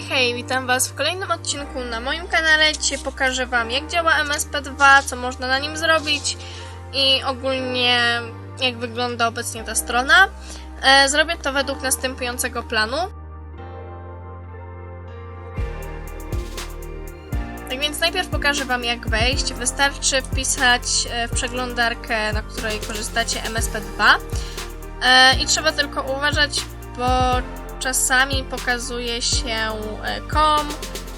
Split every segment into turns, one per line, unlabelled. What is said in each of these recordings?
Hej, hej, witam Was w kolejnym odcinku na moim kanale. Dzisiaj pokażę Wam, jak działa MSP2, co można na nim zrobić i ogólnie jak wygląda obecnie ta strona. E, Zrobię to według następującego planu. Tak więc najpierw pokażę Wam, jak wejść. Wystarczy wpisać e, w przeglądarkę, na której korzystacie MSP2. E, I trzeba tylko uważać, bo czasami pokazuje się e, com,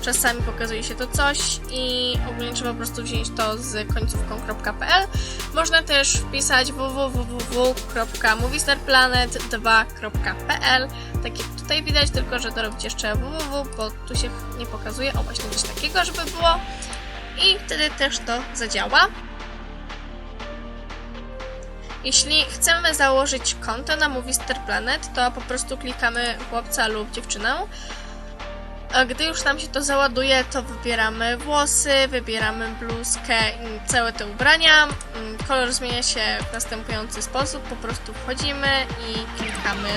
czasami pokazuje się to coś i ogólnie trzeba po prostu wziąć to z końcówką.pl. Można też wpisać www.movistarplanet2.pl Tak jak tutaj widać, tylko że dorobić jeszcze www, bo tu się nie pokazuje. O, właśnie coś takiego, żeby było. I wtedy też to zadziała. Jeśli chcemy założyć konto na Movistar Planet, to po prostu klikamy chłopca lub dziewczynę. Gdy już nam się to załaduje, to wybieramy włosy, wybieramy bluzkę i całe te ubrania. Mm, Kolor zmienia się w następujący sposób. Po prostu wchodzimy i klikamy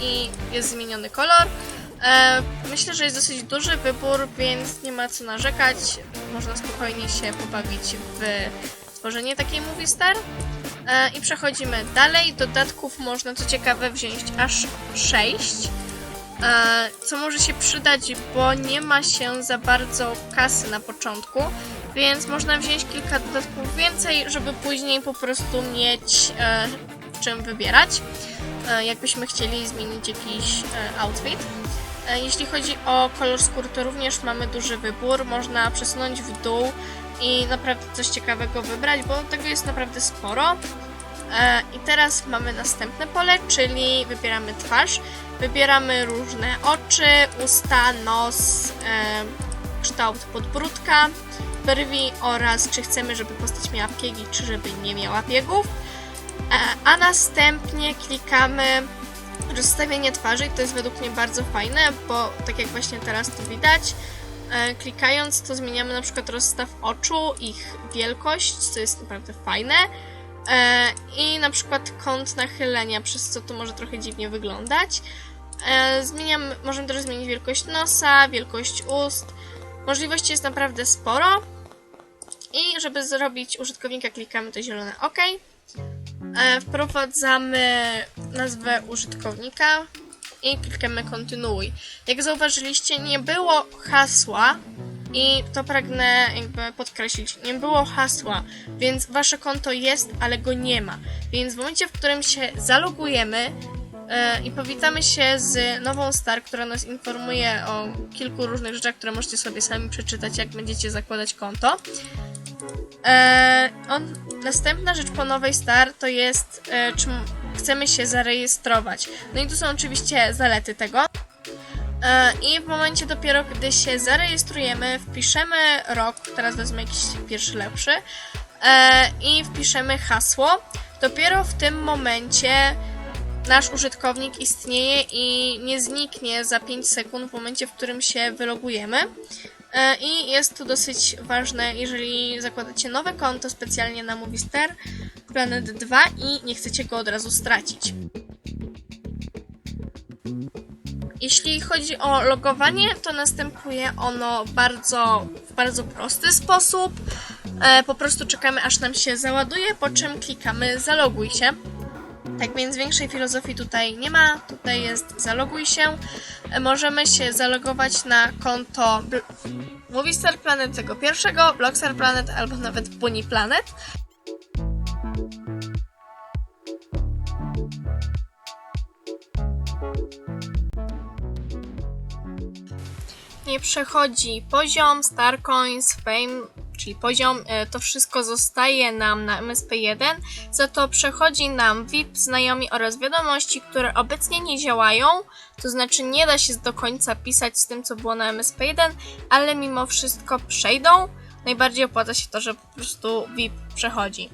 i jest zmieniony kolor. E, Myślę, że jest dosyć duży wybór, więc nie ma co narzekać. Można spokojnie się pobawić w tworzenie takiej Movie Star. E, I przechodzimy dalej. Dodatków można, co ciekawe, wziąć aż 6. E, Co może się przydać, bo nie ma się za bardzo kasy na początku, więc można wziąć kilka dodatków więcej, żeby później po prostu mieć e, czym wybierać, jakbyśmy chcieli zmienić jakiś outfit. Jeśli chodzi o kolor skóry, to również mamy duży wybór. Można przesunąć w dół i naprawdę coś ciekawego wybrać, bo tego jest naprawdę sporo. E, I teraz mamy następne pole, czyli wybieramy twarz. Wybieramy różne oczy, usta, nos, e, kształt podbródka, brwi oraz czy chcemy, żeby postać miała piegi, czy żeby nie miała piegów. E, a następnie klikamy rozstawienie twarzy i to jest według mnie bardzo fajne, bo tak jak właśnie teraz to widać, klikając to zmieniamy na przykład rozstaw oczu, ich wielkość, co jest naprawdę fajne. E, I na przykład kąt nachylenia, przez co to może trochę dziwnie wyglądać. E, Zmieniamy, możemy też zmienić wielkość nosa, wielkość ust. Możliwości jest naprawdę sporo. I żeby zrobić użytkownika, klikamy to zielone OK. E, Wprowadzamy nazwę użytkownika i klikamy kontynuuj. Jak zauważyliście, nie było hasła i to pragnę jakby podkreślić. Nie było hasła, więc wasze konto jest, ale go nie ma. Więc w momencie, w którym się zalogujemy e, i powitamy się z nową star, która nas informuje o kilku różnych rzeczach, które możecie sobie sami przeczytać, jak będziecie zakładać konto. E, on, następna rzecz po nowej star to jest, e, czy chcemy się zarejestrować. No i tu są oczywiście zalety tego. E, I w momencie dopiero, gdy się zarejestrujemy, wpiszemy rok, teraz wezmę jakiś pierwszy lepszy, e, i wpiszemy hasło. Dopiero w tym momencie nasz użytkownik istnieje i nie zniknie za 5 sekund w momencie, w którym się wylogujemy. E, I jest to dosyć ważne, jeżeli zakładacie nowe konto specjalnie na Movistar Planet 2 i nie chcecie go od razu stracić. Jeśli chodzi o logowanie, to następuje ono bardzo, w bardzo prosty sposób. E, po prostu czekamy, aż nam się załaduje, po czym klikamy zaloguj się. Tak więc większej filozofii tutaj nie ma. Tutaj jest zaloguj się. E, Możemy się zalogować na konto Movistar Planet tego pierwszego, Blockstar Planet albo nawet Bunny Planet. Nie przechodzi poziom, Star Coins, Fame, czyli poziom, e, to wszystko zostaje nam na MSP1, za to przechodzi nam VIP, znajomi oraz wiadomości, które obecnie nie działają, to znaczy nie da się do końca pisać z tym, co było na MSP1, ale mimo wszystko przejdą. Najbardziej opłaca się to, że po prostu VIP przechodzi.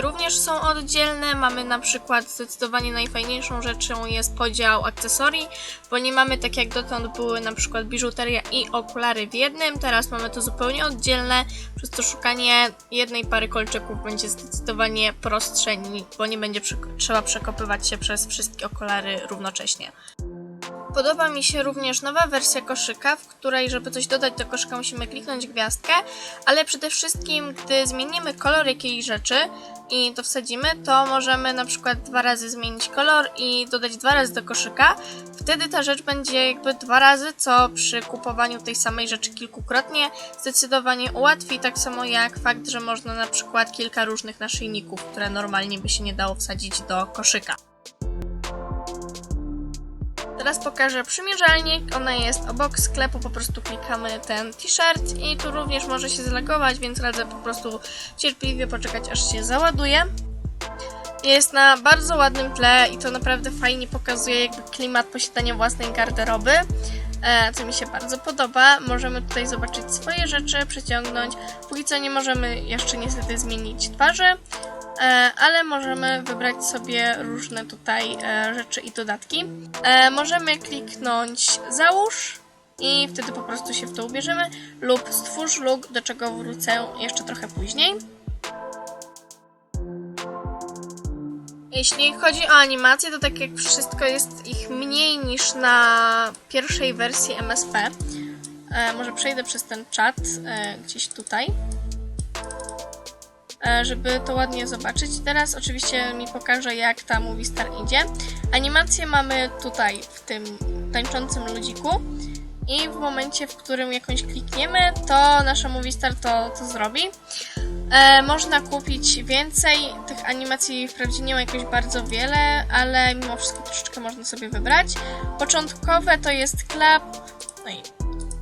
Również są oddzielne. Mamy na przykład zdecydowanie najfajniejszą rzeczą jest podział akcesorii, bo nie mamy tak jak dotąd były na przykład biżuteria i okulary w jednym. Teraz mamy to zupełnie oddzielne, przez to szukanie jednej pary kolczyków będzie zdecydowanie prostsze, bo nie będzie trzeba przekopywać się przez wszystkie okulary równocześnie. Podoba mi się również nowa wersja koszyka, w której, żeby coś dodać do koszyka, musimy kliknąć gwiazdkę, ale przede wszystkim, gdy zmienimy kolor jakiejś rzeczy i to wsadzimy, to możemy na przykład dwa razy zmienić kolor i dodać dwa razy do koszyka. Wtedy ta rzecz będzie jakby dwa razy, co przy kupowaniu tej samej rzeczy kilkukrotnie zdecydowanie ułatwi, tak samo jak fakt, że można na przykład kilka różnych naszyjników, które normalnie by się nie dało wsadzić do koszyka. Teraz pokażę przymierzalnik. Ona jest obok sklepu, po prostu klikamy ten t-shirt i tu również może się zalogować, więc radzę po prostu cierpliwie poczekać aż się załaduje. Jest na bardzo ładnym tle i to naprawdę fajnie pokazuje jakby klimat posiadania własnej garderoby, e, co mi się bardzo podoba. Możemy tutaj zobaczyć swoje rzeczy, przeciągnąć. Póki co nie możemy jeszcze niestety zmienić twarzy, ale możemy wybrać sobie różne tutaj e, rzeczy i dodatki. E, możemy kliknąć załóż i wtedy po prostu się w to ubierzemy lub stwórz look, do czego wrócę jeszcze trochę później. Jeśli chodzi o animację, to tak jak wszystko jest ich mniej niż na pierwszej wersji MSP. E, może przejdę przez ten czat e, gdzieś tutaj e, żeby to ładnie zobaczyć. Teraz oczywiście mi pokażę, jak ta Movie Star idzie. Animację mamy tutaj, w tym tańczącym ludziku. I w momencie, w którym jakąś klikniemy, to nasza Movie Star to, to zrobi. E, można kupić więcej. Tych animacji wprawdzie nie ma jakoś bardzo wiele, ale mimo wszystko troszeczkę można sobie wybrać. Początkowe to jest Clap. No i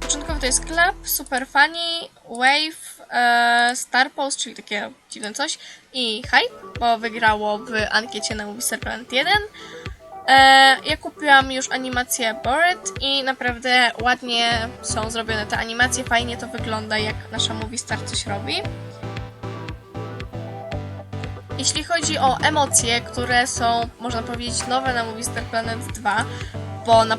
Początkowo to jest Clap, Super Funny, Wave, e, Star Pulse, czyli takie dziwne coś i Hype, bo wygrało w ankiecie na Movistar Planet 1. E, ja kupiłam już animację Bored i naprawdę ładnie są zrobione te animacje, fajnie to wygląda jak nasza Movistar coś robi. Jeśli chodzi o emocje, które są, można powiedzieć, nowe na Movistar Planet 2, bo na,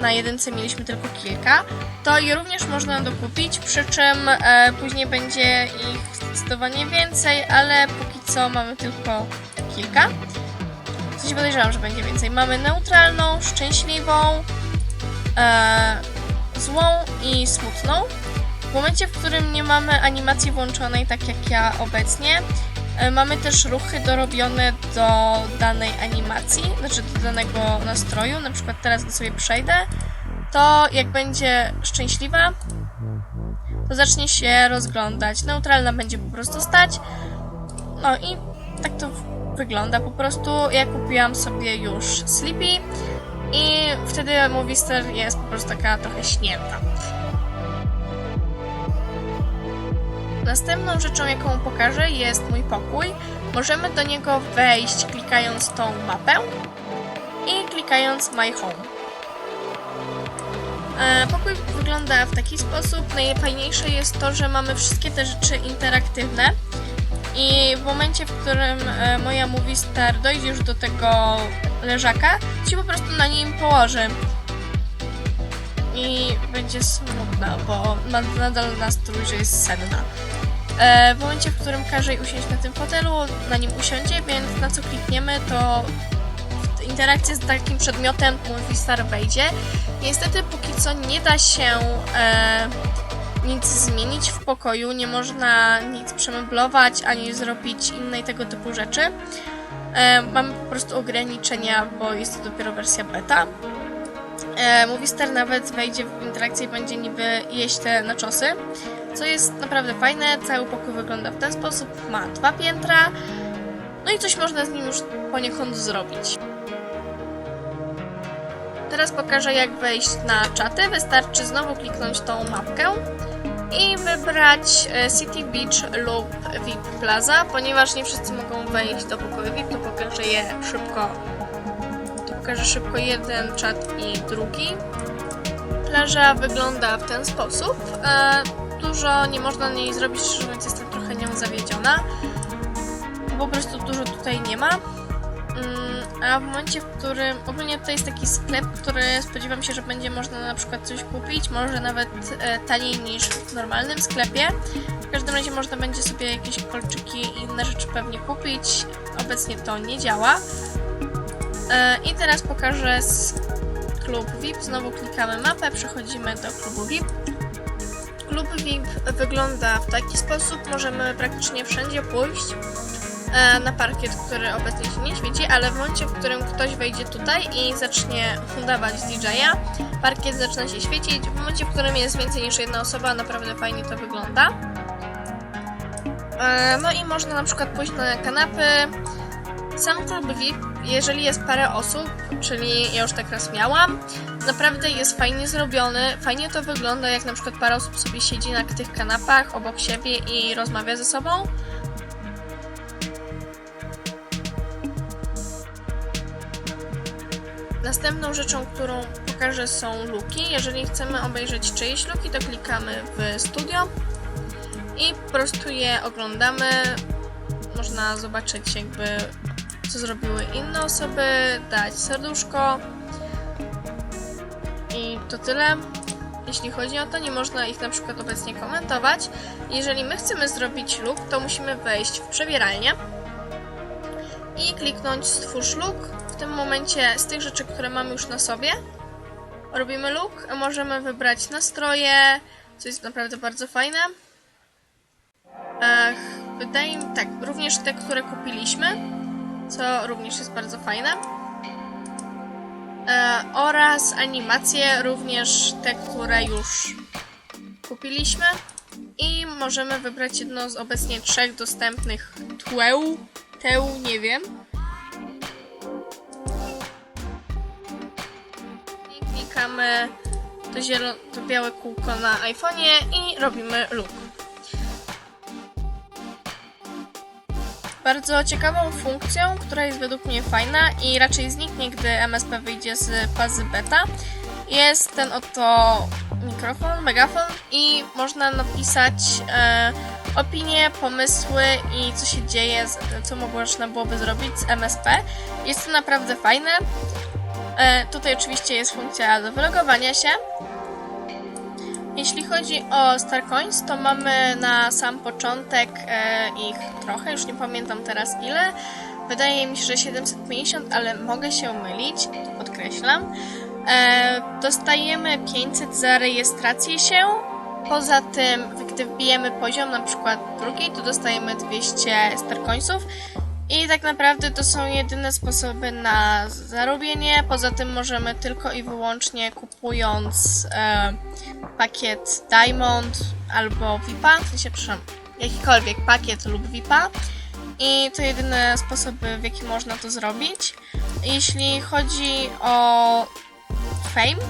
na jedynce mieliśmy tylko kilka, to je również można dokupić, przy czym e, później będzie ich zdecydowanie więcej, ale póki co mamy tylko kilka. W sensie podejrzewam, że będzie więcej. Mamy neutralną, szczęśliwą, e, złą i smutną. W momencie, w którym nie mamy animacji włączonej, tak jak ja obecnie, mamy też ruchy dorobione do danej animacji, znaczy do danego nastroju. Na przykład teraz, gdy sobie przejdę, to jak będzie szczęśliwa, to zacznie się rozglądać. Neutralna będzie po prostu stać. No i tak to wygląda po prostu. Ja kupiłam sobie już Sleepy i wtedy Movistar jest po prostu taka trochę śnięta. Następną rzeczą, jaką pokażę, jest mój pokój. Możemy do niego wejść klikając tą mapę i klikając My Home. E, Pokój wygląda w taki sposób. Najfajniejsze jest to, że mamy wszystkie te rzeczy interaktywne. I w momencie, w którym e, moja Movie Star dojdzie już do tego leżaka, się po prostu na nim położy. I będzie smutna, bo ma nadal nastrój, że jest senna. E, w momencie, w którym każe jej usiąść na tym fotelu, na nim usiądzie, więc na co klikniemy, to interakcję z takim przedmiotem Movie Star wejdzie. Niestety póki co nie da się e, nic zmienić w pokoju, nie można nic przemeblować ani zrobić innej tego typu rzeczy. E, mamy po prostu ograniczenia, bo jest to dopiero wersja beta. E, Movistar nawet wejdzie w interakcję i będzie niby jeść te naczosy, co jest naprawdę fajne. Cały pokój wygląda w ten sposób, ma dwa piętra, no i coś można z nim już poniekąd zrobić. Teraz pokażę jak wejść na czaty. Wystarczy znowu kliknąć tą mapkę i wybrać e, City Beach lub VIP Plaza, ponieważ nie wszyscy mogą wejść do pokoju VIP, to pokażę je szybko. To pokażę szybko jeden czat i drugi. Plaża wygląda w ten sposób. Dużo nie można na niej zrobić, szczerze mówiąc jestem trochę nią zawiedziona. bo po prostu dużo tutaj nie ma. Mm, A w momencie, w którym ogólnie tutaj jest taki sklep, który spodziewam się, że będzie można na przykład coś kupić, może nawet e, taniej niż w normalnym sklepie. W każdym razie można będzie sobie jakieś kolczyki i inne rzeczy pewnie kupić. Obecnie to nie działa. E, I teraz pokażę klub VIP. Znowu klikamy mapę, przechodzimy do klubu VIP. Klub VIP wygląda w taki sposób, możemy praktycznie wszędzie pójść e, na parkiet, który obecnie się nie świeci, ale w momencie, w którym ktoś wejdzie tutaj i zacznie udawać DJ-a, parkiet zaczyna się świecić. W momencie, w którym jest więcej niż jedna osoba, naprawdę fajnie to wygląda. E, No i można na przykład pójść na kanapy. Sam klub VIP, jeżeli jest parę osób, czyli ja już tak raz miałam, naprawdę jest fajnie zrobiony, fajnie to wygląda, jak na przykład parę osób sobie siedzi na tych kanapach obok siebie i rozmawia ze sobą. Następną rzeczą, którą pokażę są luki. Jeżeli chcemy obejrzeć czyjeś luki, to klikamy w studio i po prostu je oglądamy. Można zobaczyć jakby co zrobiły inne osoby, dać serduszko i to tyle. Jeśli chodzi o to, nie można ich na przykład obecnie komentować. Jeżeli my chcemy zrobić look, to musimy wejść w przebieralnię i kliknąć stwórz look. W tym momencie z tych rzeczy, które mamy już na sobie, robimy look. Możemy wybrać nastroje, co jest naprawdę bardzo fajne. Ech, wydaje mi tak, również te, które kupiliśmy, co również jest bardzo fajne. E, oraz animacje, również te, które już kupiliśmy. I możemy wybrać jedno z obecnie trzech dostępnych tłeł. Teł, nie wiem. I klikamy to, zielo- to białe kółko na iPhone'ie i robimy look. Bardzo ciekawą funkcją, która jest według mnie fajna i raczej zniknie, gdy MSP wyjdzie z fazy beta, jest ten oto mikrofon, megafon i można napisać e, opinie, pomysły i co się dzieje, co można byłoby zrobić z MSP. Jest to naprawdę fajne. E, tutaj oczywiście jest funkcja do wylogowania się. Jeśli chodzi o Starcoins, to mamy na sam początek e, ich trochę, już nie pamiętam teraz ile. Wydaje mi się, że 750, ale mogę się mylić, podkreślam. E, dostajemy 500 za rejestrację się. Poza tym, gdy wbijemy poziom, na przykład drugi, to dostajemy 200 Starcoinsów. I tak naprawdę to są jedyne sposoby na zarobienie. Poza tym możemy tylko i wyłącznie kupując e, pakiet Diamond albo VIPa, w sensie, przepraszam, jakikolwiek pakiet lub VIPa. I to jedyne sposoby, w jaki można to zrobić. Jeśli chodzi o Fame,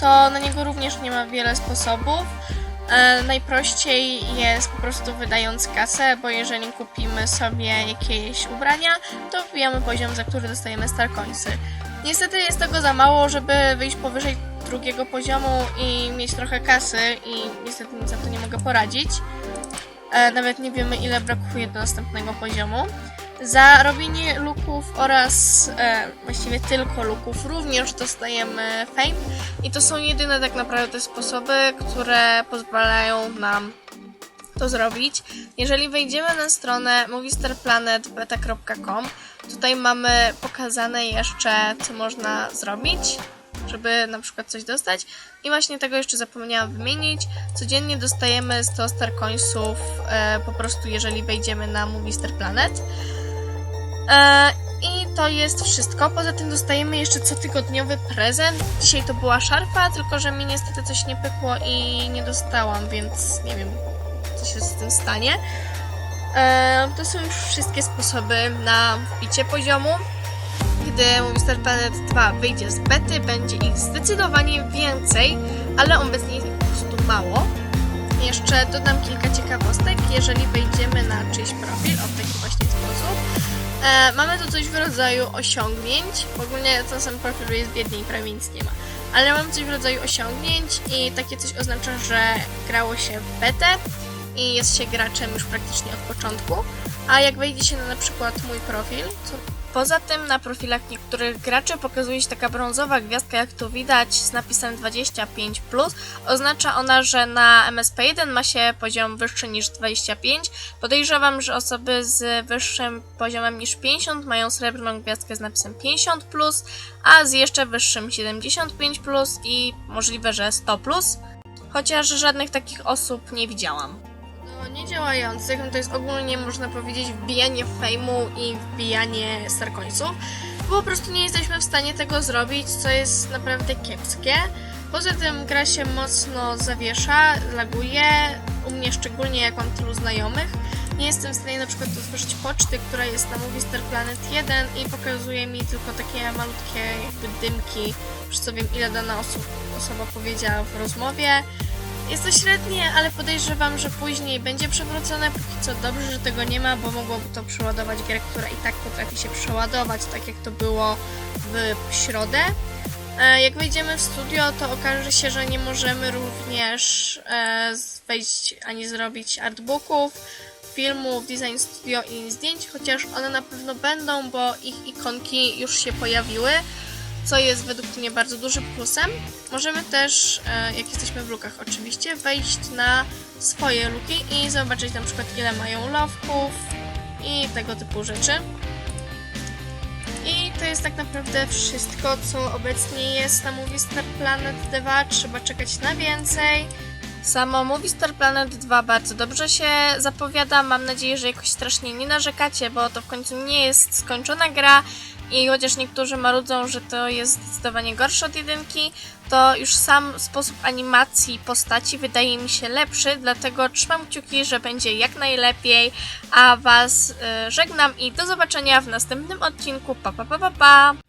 to na niego również nie ma wiele sposobów. E, najprościej jest po prostu wydając kasę, bo jeżeli kupimy sobie jakieś ubrania, to wbijamy poziom, za który dostajemy Starcoinsy. Niestety jest tego za mało, żeby wyjść powyżej drugiego poziomu i mieć trochę kasy i niestety nic za to nie mogę poradzić. E, nawet nie wiemy ile brakuje do następnego poziomu. Za robienie luków oraz e, właściwie tylko luków również dostajemy fame i to są jedyne tak naprawdę sposoby, które pozwalają nam to zrobić. Jeżeli wejdziemy na stronę movistarplanetbeta.com, tutaj mamy pokazane jeszcze, co można zrobić, żeby na przykład coś dostać. I właśnie tego jeszcze zapomniałam wymienić. Codziennie dostajemy 100 Starcoinsów e, po prostu, jeżeli wejdziemy na Movistar Planet. E, I to jest wszystko. Poza tym dostajemy jeszcze cotygodniowy prezent. Dzisiaj to była szarfa, tylko że mi niestety coś nie pykło i nie dostałam, więc nie wiem, co się z tym stanie. E, to są już wszystkie sposoby na wbicie poziomu. Gdy Movistar Planet 2 wyjdzie z bety, będzie ich zdecydowanie więcej, ale obecnie jest po prostu mało. Jeszcze dodam kilka ciekawostek. Jeżeli wejdziemy na czyjś profil, o w taki właśnie sposób, e, mamy tu coś w rodzaju osiągnięć. Ogólnie to sam profilu jest biedny i prawie nic nie ma. Ale mamy coś w rodzaju osiągnięć i takie coś oznacza, że grało się w betę i jest się graczem już praktycznie od początku. A jak wejdziecie na na przykład mój profil, co Poza tym na profilach niektórych graczy pokazuje się taka brązowa gwiazdka, jak tu widać, z napisem 25. Oznacza ona, że na MSP1 ma się poziom wyższy niż 25. Podejrzewam, że osoby z wyższym poziomem niż 50 mają srebrną gwiazdkę z napisem 50, a z jeszcze wyższym 75 i możliwe, że 100. Chociaż żadnych takich osób nie widziałam. Niedziałających, no to jest ogólnie można powiedzieć wbijanie fejmu i wbijanie starkońców. Po prostu nie jesteśmy w stanie tego zrobić, co jest naprawdę kiepskie. Poza tym gra się mocno zawiesza, laguje, u mnie szczególnie jak mam tylu znajomych. Nie jestem w stanie na przykład otworzyć poczty, która jest na Movie Star Planet 1 i pokazuje mi tylko takie malutkie jakby dymki, już co wiem ile dana osoba powiedziała w rozmowie. Jest to średnie, ale podejrzewam, że później będzie przywrócone. Póki co dobrze, że tego nie ma, bo mogłoby to przeładować grę, która i tak potrafi się przeładować, tak jak to było w środę. E, Jak wejdziemy w studio, to okaże się, że nie możemy również e, wejść ani zrobić artbooków, filmów, design studio i zdjęć, chociaż one na pewno będą, bo ich ikonki już się pojawiły co jest według mnie bardzo dużym plusem. Możemy też, e, jak jesteśmy w lukach oczywiście, wejść na swoje luki i zobaczyć na przykład ile mają lowków i tego typu rzeczy. I to jest tak naprawdę wszystko, co obecnie jest na Movie Star Planet 2. Trzeba czekać na więcej. Samo Movie Star Planet 2 bardzo dobrze się zapowiada. Mam nadzieję, że jakoś strasznie nie narzekacie, bo to w końcu nie jest skończona gra. I chociaż niektórzy marudzą, że to jest zdecydowanie gorsze od jedynki, to już sam sposób animacji postaci wydaje mi się lepszy, dlatego trzymam kciuki, że będzie jak najlepiej, a Was y, żegnam i do zobaczenia w następnym odcinku. Pa, pa, pa, pa, pa!